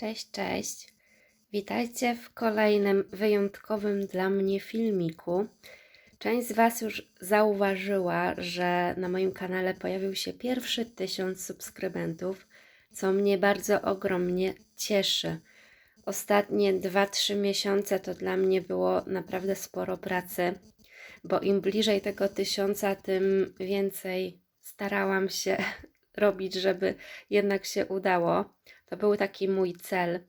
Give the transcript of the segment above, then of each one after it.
Cześć, cześć. Witajcie w kolejnym wyjątkowym dla mnie filmiku. Część z Was już zauważyła, że na moim kanale pojawił się pierwszy tysiąc subskrybentów, co mnie bardzo ogromnie cieszy. Ostatnie 2-3 miesiące to dla mnie było naprawdę sporo pracy, bo im bliżej tego tysiąca, tym więcej starałam się robić, żeby jednak się udało. To był taki mój cel.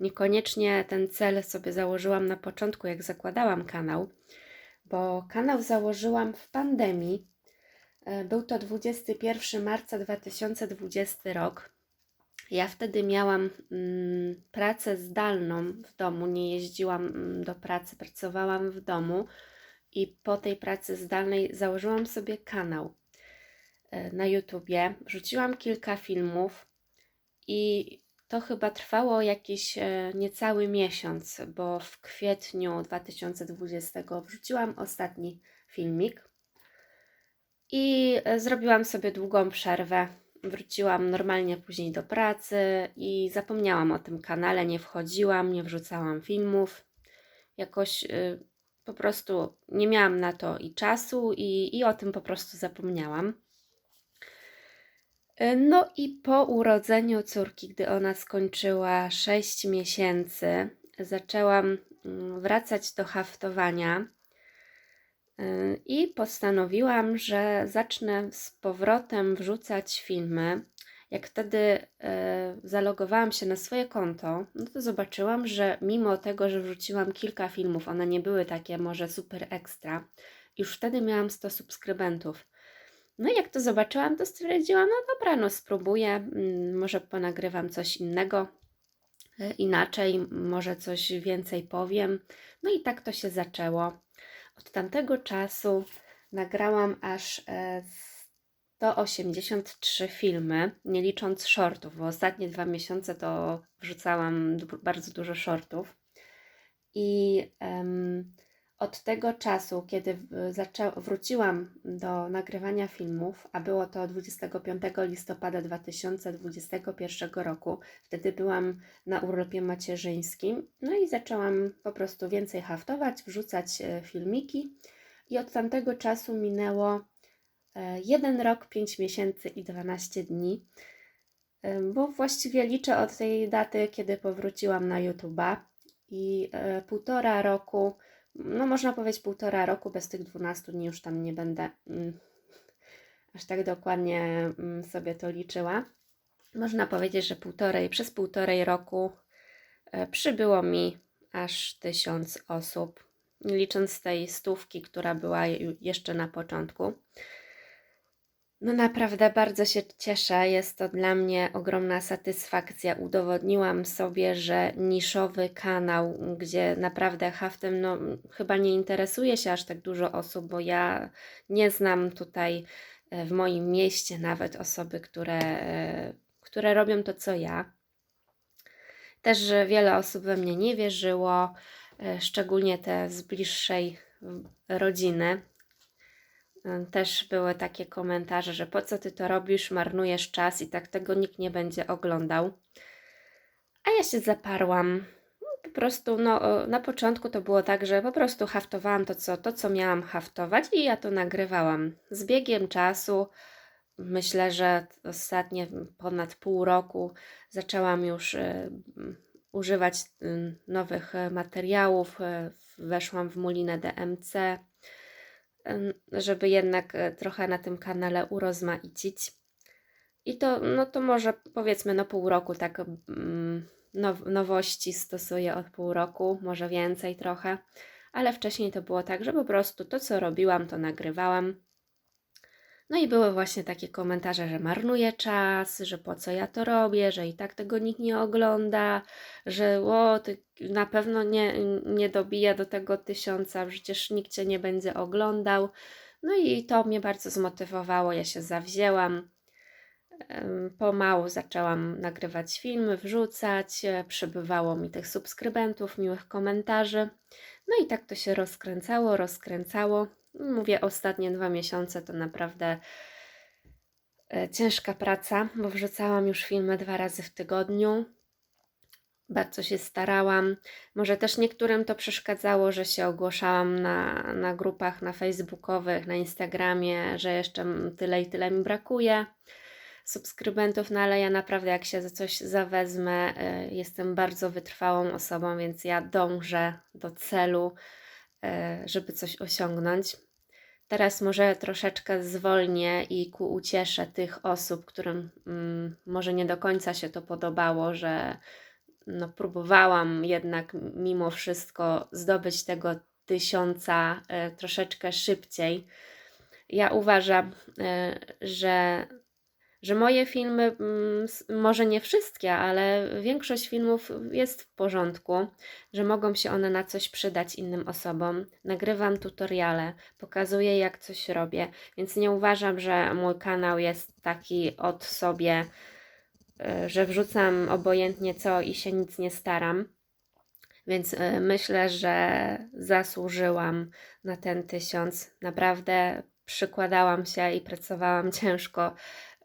Niekoniecznie ten cel sobie założyłam na początku, jak zakładałam kanał, bo kanał założyłam w pandemii. E, Był to 21 marca 2020 rok. Ja wtedy miałam mm, pracę zdalną w domu, nie jeździłam mm, do pracy, pracowałam w domu i po tej pracy zdalnej założyłam sobie kanał e, na YouTubie. Wrzuciłam kilka filmów i to chyba trwało jakiś e, niecały miesiąc, bo w kwietniu 2020 wrzuciłam ostatni filmik i e, zrobiłam sobie długą przerwę. Wróciłam normalnie później do pracy i zapomniałam o tym kanale, nie wchodziłam, nie wrzucałam filmów. Jakoś y, po prostu nie miałam na to i czasu, i, i o tym po prostu zapomniałam. Y, No i po urodzeniu córki, gdy ona skończyła 6 miesięcy, zaczęłam mm, wracać do haftowania y, i postanowiłam, że zacznę z powrotem wrzucać filmy. Jak wtedy y, zalogowałam się na swoje konto, no to zobaczyłam, że mimo tego, że wrzuciłam kilka filmów, one nie były takie może super ekstra, już wtedy miałam 100 subskrybentów. No i jak to zobaczyłam, to stwierdziłam, no dobra, no spróbuję, mm, może ponagrywam coś innego, e, inaczej, może coś więcej powiem. No i tak to się zaczęło. Od tamtego czasu nagrałam aż e, 183 filmy, nie licząc shortów, bo ostatnie dwa miesiące to wrzucałam bardzo dużo shortów. I em, od tego czasu, kiedy wróciłam do nagrywania filmów, a było to 25 listopada 2021 roku, wtedy byłam na urlopie macierzyńskim, no i zaczęłam po prostu więcej haftować, wrzucać e, filmiki. I od tamtego czasu minęło e, 1 rok, 5 miesięcy i 12 dni, e, bo właściwie liczę od tej daty, kiedy powróciłam na YouTube'a i e, półtora roku, no można powiedzieć półtora roku, bez tych 12 dni już tam nie będę mm, aż tak dokładnie mm, sobie to liczyła. Można powiedzieć, że półtorej, przez półtorej roku e, przybyło mi aż tysiąc osób, licząc tej stówki, która była jeszcze na początku. No naprawdę bardzo się cieszę. Jest to dla mnie ogromna satysfakcja. Udowodniłam sobie, że niszowy kanał, gdzie naprawdę haftem, no chyba nie interesuje się aż tak dużo osób, bo ja nie znam tutaj e, w moim mieście nawet osoby, które, e, które robią to, co ja. Też że wiele osób we mnie nie wierzyło, e, szczególnie te z bliższej mm, rodziny. Też były takie komentarze, że po co ty to robisz, marnujesz czas i tak tego nikt nie będzie oglądał. A ja się zaparłam. No, Po prostu, no, na początku to było tak, że po prostu haftowałam to co, to, co miałam haftować i ja to nagrywałam. Z biegiem czasu, myślę, że ostatnie ponad pół roku zaczęłam już m, używać y, nowych e, materiałów. Weszłam w mulinę DMC żeby jednak e, trochę na tym kanale urozmaicić. I to, no to może powiedzmy, no pół roku tak now, nowości stosuję od pół roku, może więcej trochę, ale wcześniej to było tak, że po prostu to, co robiłam, to nagrywałam. No i były właśnie takie komentarze, że marnuję czas, że po co ja to robię, że i tak tego nikt nie ogląda, że o, ty na pewno nie, nie dobiję do tego tysiąca, przecież nikt cię nie będzie oglądał. No i to mnie bardzo zmotywowało, ja się zawzięłam. Pomału zaczęłam nagrywać filmy, wrzucać, e, przybywało mi tych subskrybentów, miłych komentarzy. No i tak to się rozkręcało, rozkręcało. Mówię, ostatnie dwa miesiące to naprawdę e, ciężka praca, bo wrzucałam już filmy dwa razy w tygodniu. Bardzo się starałam. Może też niektórym to przeszkadzało, że się ogłaszałam na, na grupach na facebookowych, na Instagramie, że jeszcze tyle i tyle mi brakuje subskrybentów, no ale ja naprawdę jak się za coś zawezmę, y, jestem bardzo wytrwałą osobą, więc ja dążę do celu, y, żeby coś osiągnąć. Teraz może troszeczkę zwolnię i ku ucieszę tych osób, którym mm, może nie do końca się to podobało, że no, próbowałam jednak mimo wszystko zdobyć tego tysiąca e, troszeczkę szybciej. Ja uważam, e, że, że moje filmy, mm, może nie wszystkie, ale większość filmów jest w porządku, że mogą się one na coś przydać innym osobom. Nagrywam tutoriale, pokazuję jak coś robię, więc nie uważam, że mój kanał jest taki od sobie y, że wrzucam obojętnie co i się nic nie staram. Więc y, myślę, że zasłużyłam na ten tysiąc. Naprawdę przykładałam się i pracowałam ciężko.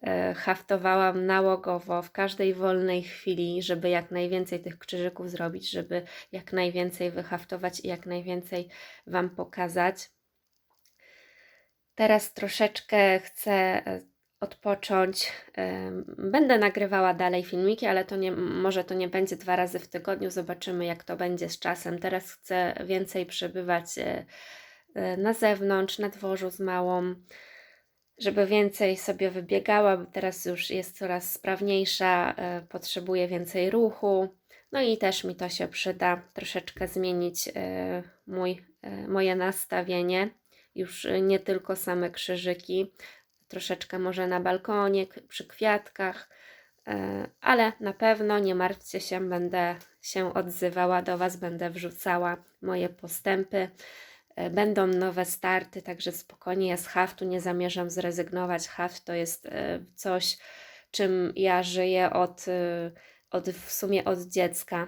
Y, Haftowałam nałogowo w każdej wolnej chwili, żeby jak najwięcej tych krzyżyków zrobić, żeby jak najwięcej wyhaftować i jak najwięcej Wam pokazać. Teraz troszeczkę chcę e, odpocząć. Em, Będę nagrywała dalej filmiki, ale to nie, może to nie będzie dwa razy w tygodniu. Zobaczymy, jak to będzie z czasem. Teraz chcę więcej przebywać e, e, na zewnątrz, na dworzu z małą, żeby więcej sobie wybiegała, bo teraz już jest coraz sprawniejsza, e, potrzebuje więcej ruchu. No i też mi to się przyda troszeczkę zmienić e, mój, e, moje nastawienie. Już nie tylko same krzyżyki, troszeczkę może na balkonie, przy kwiatkach, ale na pewno nie martwcie się, będę się odzywała do Was, będę wrzucała moje postępy. E, Będą nowe starty, także spokojnie ja z haftu nie zamierzam zrezygnować. Haft to jest e, coś, czym ja żyję od, e, od w sumie od dziecka,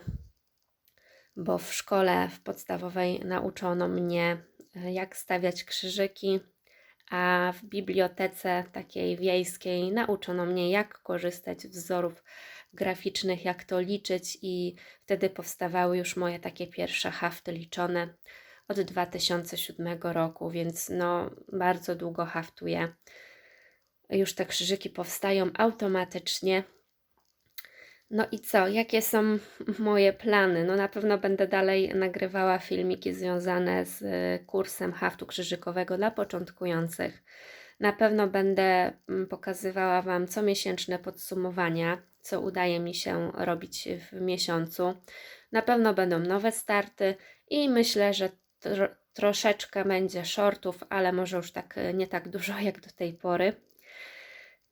bo w szkole w podstawowej nauczono mnie, jak stawiać krzyżyki, a w bibliotece takiej wiejskiej nauczono mnie, jak korzystać z wzorów graficznych, jak to liczyć, i wtedy powstawały już moje takie pierwsze hafty liczone od 2007 roku, więc no bardzo długo haftuję. Już te krzyżyki powstają automatycznie. No i co? Jakie są moje plany? No na pewno będę dalej nagrywała filmiki związane z y, kursem haftu krzyżykowego dla początkujących. Na pewno będę mm, pokazywała Wam comiesięczne podsumowania, co udaje mi się robić w miesiącu. Na pewno będą nowe starty i myślę, że tro, troszeczkę będzie shortów, ale może już tak y, nie tak dużo jak do tej pory.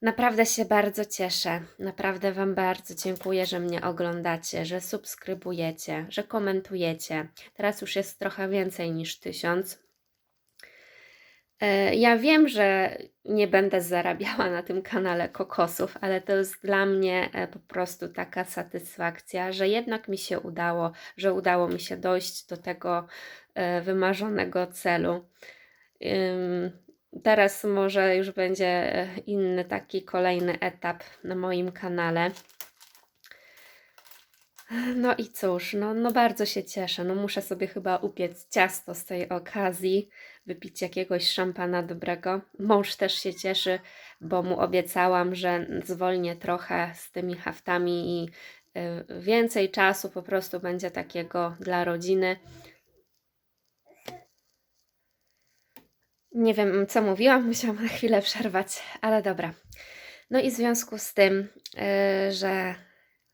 Naprawdę się bardzo cieszę. Naprawdę Wam bardzo dziękuję, że mnie oglądacie, że subskrybujecie, że komentujecie. Teraz już jest trochę więcej niż tysiąc. E, Ja wiem, że nie będę zarabiała na tym kanale kokosów, ale to jest dla mnie e, po prostu taka satysfakcja, że jednak mi się udało, że udało mi się dojść do tego e, wymarzonego celu. Teraz może już będzie e, inny taki kolejny etap na moim kanale. No i cóż, no, no bardzo się cieszę. No muszę sobie chyba upiec ciasto z tej okazji, wypić jakiegoś szampana dobrego. Mąż też się cieszy, bo mu obiecałam, że zwolnię trochę z tymi haftami i y, więcej czasu po prostu będzie takiego dla rodziny. Nie wiem, co mówiłam, musiałam na chwilę przerwać, ale dobra. No i w związku z tym, yy, że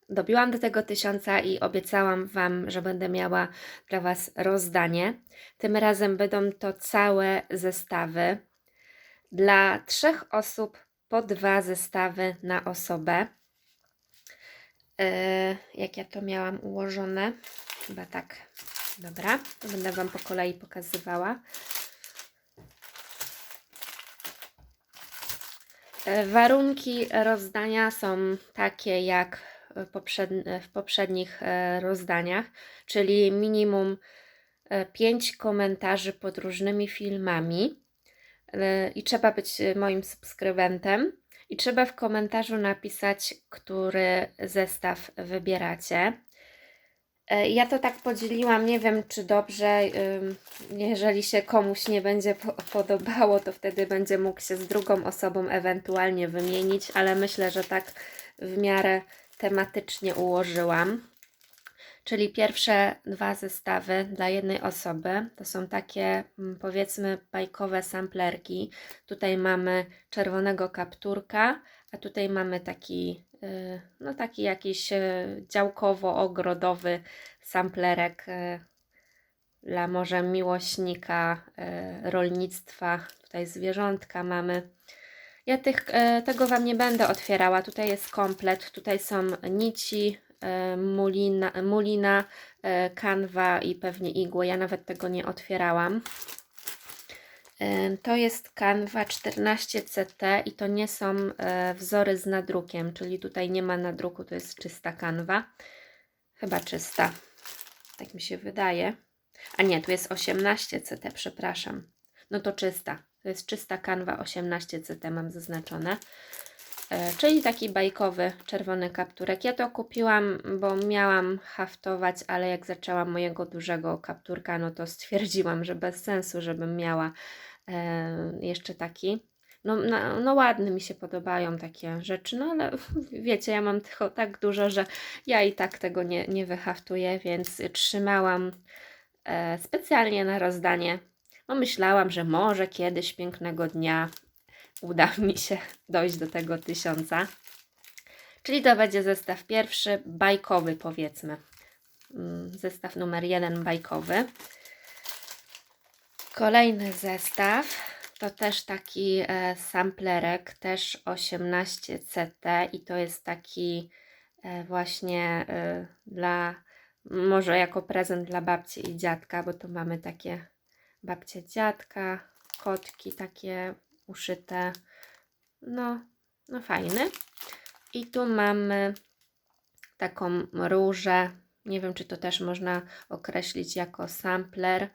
dobiłam do tego tysiąca i obiecałam Wam, że będę miała dla Was rozdanie. Tym razem będą to całe zestawy. Dla trzech osób po dwa zestawy na osobę. Yy, jak ja to miałam ułożone? Chyba tak. Dobra, będę Wam po kolei pokazywała. Warunki rozdania są takie jak w poprzednich e, rozdaniach, czyli minimum 5 komentarzy pod różnymi filmami e, i trzeba być e, moim subskrybentem i trzeba w komentarzu napisać, który zestaw wybieracie. E, Ja to tak podzieliłam, nie wiem czy dobrze, jeżeli się komuś nie będzie po podobało, to wtedy będzie mógł się z drugą osobą ewentualnie wymienić, ale myślę, że tak w miarę tematycznie ułożyłam. Czyli pierwsze dwa zestawy dla jednej osoby to są takie mm, powiedzmy bajkowe samplerki. Tutaj mamy czerwonego kapturka, a tutaj mamy taki, y, no taki jakiś y, działkowo-ogrodowy samplerek y, dla może miłośnika rolnictwa. Tutaj zwierzątka mamy. Ja tych, tego Wam nie będę otwierała. Tutaj jest komplet. Tutaj są nici, mulina, mulina e, kanwa i pewnie igły. Ja nawet tego nie otwierałam. E, To jest kanwa 14CT i to nie są e, wzory z nadrukiem, czyli tutaj nie ma nadruku, to jest czysta kanwa. Chyba czysta. Tak mi się wydaje. A nie, tu jest 18CT, przepraszam. No to czysta. To jest czysta kanwa 18CT mam zaznaczone. E, czyli taki bajkowy czerwony kapturek. Ja to kupiłam, bo miałam haftować, ale jak zaczęłam mojego dużego kapturka, no to stwierdziłam, że bez sensu, żebym miała e, jeszcze taki. No, no, no ładne mi się podobają takie rzeczy, no ale wiecie, ja mam tylko tak dużo, że ja i tak tego nie, nie wyhaftuję, więc trzymałam e, specjalnie na rozdanie no myślałam, że może kiedyś pięknego dnia uda mi się dojść do tego tysiąca. Czyli to będzie zestaw pierwszy, bajkowy powiedzmy. Mm, Zestaw numer jeden, bajkowy. Kolejny zestaw to też taki e, samplerek, też 18CT i to jest taki e, właśnie e, dla, może jako prezent dla babci i dziadka, bo tu mamy takie babcia dziadka, kotki takie uszyte. No, no fajny. I tu mamy taką różę. Nie wiem, czy to też można określić jako sampler.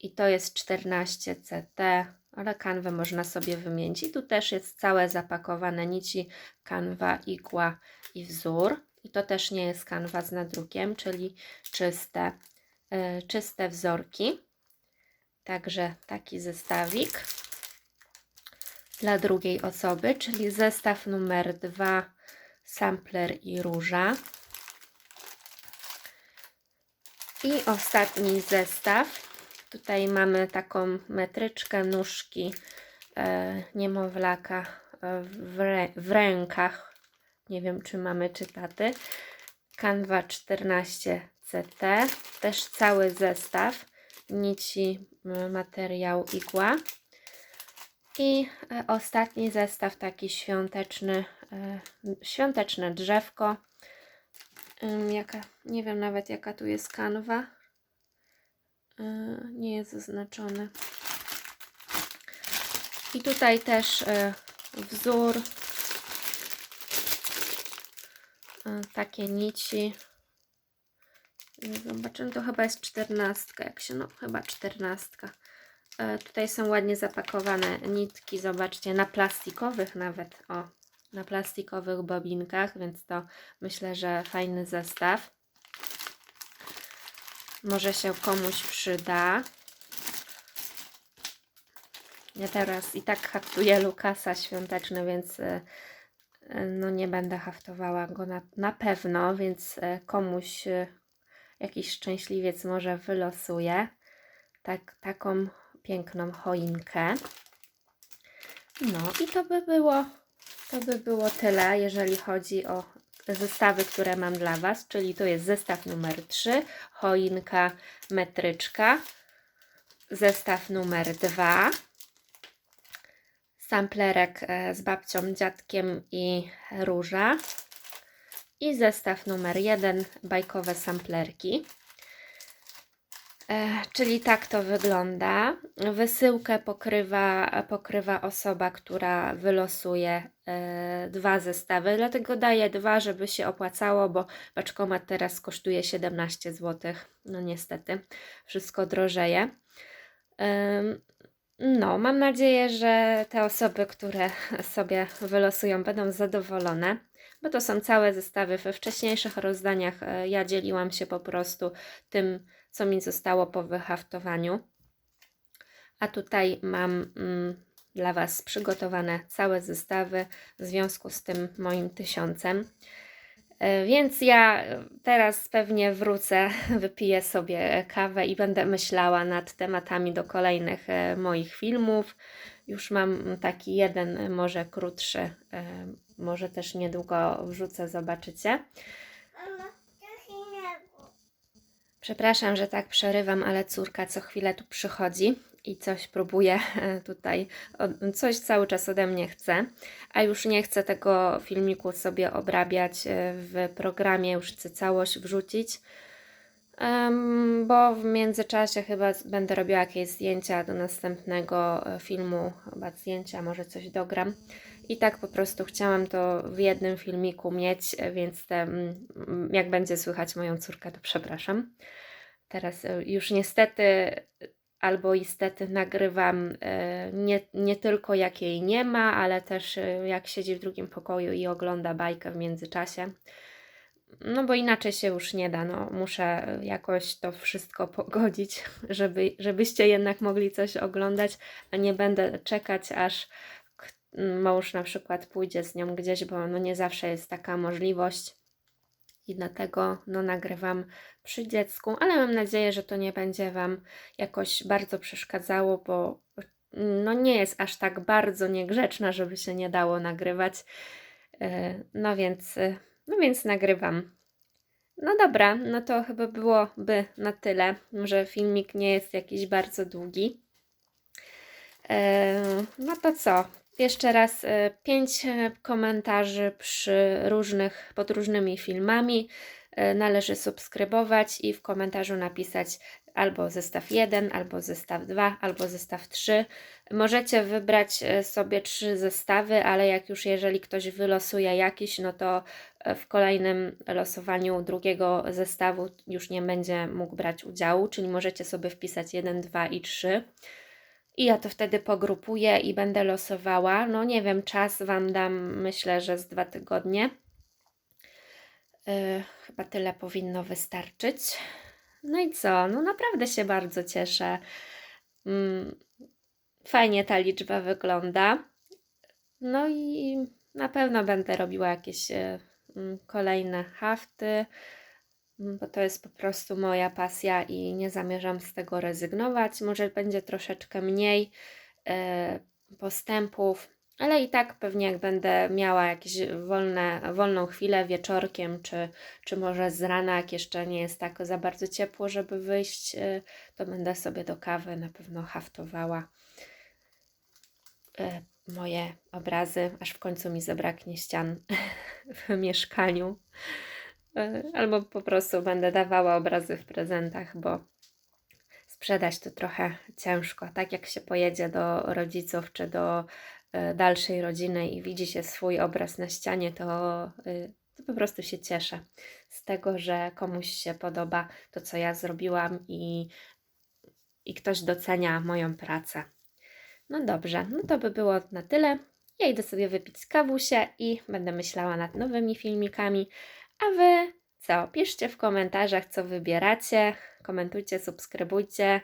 I to jest 14 CT, ale kanwę można sobie wymienić. I tu też jest całe zapakowane nici, kanwa, igła i wzór. I to też nie jest kanwa z nadrukiem, czyli czyste, yy, czyste wzorki. Także taki zestawik dla drugiej osoby, czyli zestaw numer dwa, sampler i róża. I ostatni zestaw. Tutaj mamy taką metryczkę nóżki e, niemowlaka w, rę, w rękach. Nie wiem, czy mamy czytaty. Canva 14 CT. Też cały zestaw nici, materiał igła. I e, ostatni zestaw taki świąteczny, e, świąteczne drzewko. Jaka, nie wiem nawet jaka tu jest kanwa. E, Nie jest zaznaczone. I tutaj też wzór. Takie nici. Zobaczymy, to chyba jest czternastka, jak się, no chyba czternastka. E, tutaj są ładnie zapakowane nitki, zobaczcie, na plastikowych nawet, o, na plastikowych bobinkach, więc to myślę, że fajny zestaw. Może się komuś przyda. Ja teraz i tak haftuję Lukasa świąteczny, więc e, e, no nie będę haftowała go na, na pewno, więc komuś jakiś szczęśliwiec może wylosuje tak, taką piękną choinkę. No i to by było, to by było tyle, jeżeli chodzi o zestawy, które mam dla Was, czyli to jest zestaw numer 3, choinka, metryczka, zestaw numer 2, samplerek e, z babcią, dziadkiem i róża i zestaw numer 1, bajkowe samplerki. E, czyli tak to wygląda. Wysyłkę pokrywa, pokrywa osoba, która wylosuje e, dwa zestawy, dlatego daję dwa, żeby się opłacało, bo paczkomat teraz kosztuje 17 zł. No niestety, wszystko drożeje. No, mam nadzieję, że te osoby, które sobie wylosują, będą zadowolone. bo to są całe zestawy. We wcześniejszych rozdaniach e, ja dzieliłam się po prostu tym, co mi zostało po wyhaftowaniu. A tutaj mam mm, dla Was przygotowane całe zestawy w związku z tym moim tysiącem. E, Więc ja teraz pewnie wrócę, wypiję sobie kawę i będę myślała nad tematami do kolejnych e, moich filmów. Już mam taki jeden, może krótszy, e, może też niedługo wrzucę, zobaczycie. Mama, trochę nie było. Przepraszam, że tak przerywam, ale córka co chwilę tu przychodzi i coś próbuje e, tutaj, coś cały czas ode mnie chce, a już nie chcę tego filmiku sobie obrabiać e, w programie, już chcę całość wrzucić, bo w międzyczasie chyba będę robiła jakieś zdjęcia do następnego e, filmu, chyba zdjęcia, może coś dogram. I tak po prostu chciałam to w jednym filmiku mieć, e, więc te, jak będzie słychać moją córkę, to przepraszam. Teraz e, już niestety albo istety nagrywam nie, nie tylko jak jej nie ma, ale też jak siedzi w drugim pokoju i ogląda bajkę w międzyczasie. No bo inaczej się już nie da, no muszę jakoś to wszystko pogodzić, żeby, żebyście jednak mogli coś oglądać, a nie będę czekać aż mąż na przykład pójdzie z nią gdzieś, bo no nie zawsze jest taka możliwość i dlatego no nagrywam przy dziecku, ale mam nadzieję, że to nie będzie Wam jakoś bardzo przeszkadzało, bo no nie jest aż tak bardzo niegrzeczna, żeby się nie dało nagrywać. E, No więc, e, no więc nagrywam. No dobra, no to chyba byłoby na tyle, że filmik nie jest jakiś bardzo długi. E, No to co? Jeszcze raz e, pięć e, komentarzy przy różnych, pod różnymi filmami. Należy subskrybować i w komentarzu napisać albo zestaw 1, albo zestaw 2, albo zestaw 3. Możecie wybrać e, sobie trzy zestawy, ale jak już jeżeli ktoś wylosuje jakiś, no to e, w kolejnym losowaniu drugiego zestawu już nie będzie mógł brać udziału, czyli możecie sobie wpisać 1, 2 i 3. I ja to wtedy pogrupuję i będę losowała. No nie wiem, czas Wam dam, myślę, że z dwa tygodnie. Yy, chyba tyle powinno wystarczyć. No i co? No naprawdę się bardzo cieszę. Mm, fajnie ta liczba wygląda. No i na pewno będę robiła jakieś e, mm, kolejne hafty, mm, bo to jest po prostu moja pasja i nie zamierzam z tego rezygnować. Może będzie troszeczkę mniej e, postępów, ale i tak pewnie jak będę miała jakieś wolne, wolną chwilę wieczorkiem, czy, czy może z rana, jak jeszcze nie jest tak za bardzo ciepło, żeby wyjść, e, to będę sobie do kawy na pewno haftowała e, moje obrazy, aż w końcu mi zabraknie ścian w mieszkaniu. E, Albo po prostu będę dawała obrazy w prezentach, bo sprzedać to trochę ciężko. Tak jak się pojedzie do rodziców czy do dalszej rodziny i widzi się swój obraz na ścianie, to, y, to po prostu się cieszę z tego, że komuś się podoba to, co ja zrobiłam i, i ktoś docenia moją pracę. No dobrze, no to by było na tyle. Ja idę sobie wypić kawusie i będę myślała nad nowymi filmikami. A Wy co? Piszcie w komentarzach, co wybieracie. Komentujcie, subskrybujcie.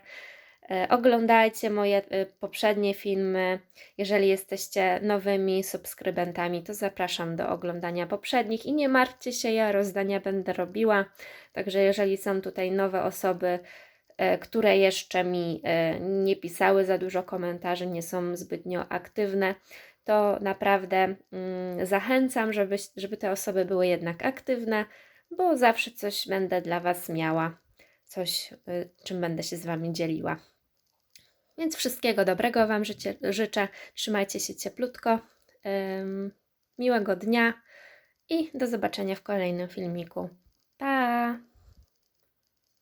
E, Oglądajcie moje e, poprzednie filmy. Jeżeli jesteście nowymi subskrybentami, to zapraszam do oglądania poprzednich i nie martwcie się, ja rozdania będę robiła. Także jeżeli są tutaj nowe osoby, e, które jeszcze mi nie pisały za dużo komentarzy, nie są zbytnio aktywne, to naprawdę mm, zachęcam, żeby, żeby te osoby były jednak aktywne, bo zawsze coś będę dla Was miała, coś, czym będę się z Wami dzieliła. Więc wszystkiego dobrego Wam życie, życzę. Trzymajcie się cieplutko. miłego dnia i do zobaczenia w kolejnym filmiku. Pa!